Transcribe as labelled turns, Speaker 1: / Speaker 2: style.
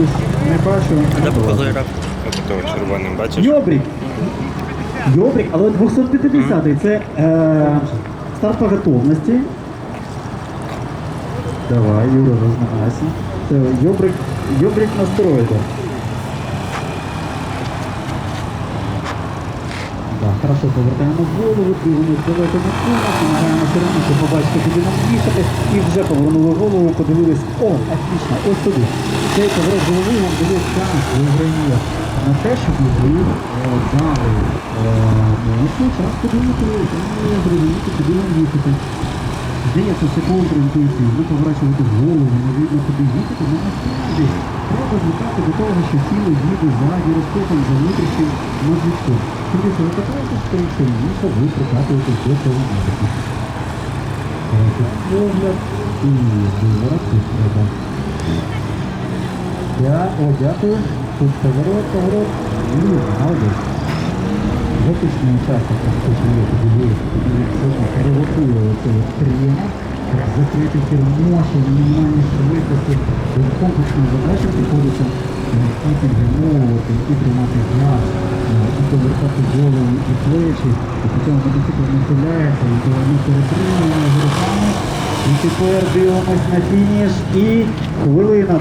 Speaker 1: дивлюсь, не бачу.
Speaker 2: Де показує рак?
Speaker 3: Того червоним, бачиш?
Speaker 1: Йобрік. Йобрік, але 250-й. Це е, старт по готовності. Давай, Юра, розмагайся. Це Йобрик, Йобрік на стероїдах. Так, хорошо, повертаємо голову, дивимось, давайте на кулак, намагаємося раніше побачити, куди нам їхати, і вже повернули голову, подивились, о, отлично, ось туди. Цей поворот голови вам дає шанс виграння на те, щоб ви е, дали е, ну, час подумати, і зрозуміти, куди вам їхати. Здається, все контрінтуїтивно, поворачувати голову, не видно, куди їхати, але насправді треба звикати до того, що тіло їде за гіроскопом, за внутрішнім мозжечком. Тобто, ви катаєте скоріше, ніж ви прикатуєте до цього мозку. Погляд і виворот тут треба. Я, о, дякую. Тут поворот, поворот. І молодець. Виключний участок, хто є подивився, перевокує цього крема, закрити кермоші, мінімальні швидкості. Дуже комплексна задача приходиться е, і підгримовувати, і тримати газ, е, і Повертати голову і плечі, і потім мотоцикл нахиляється, і ми перетримуємо руками. І тепер дивимось на фініш і хвилина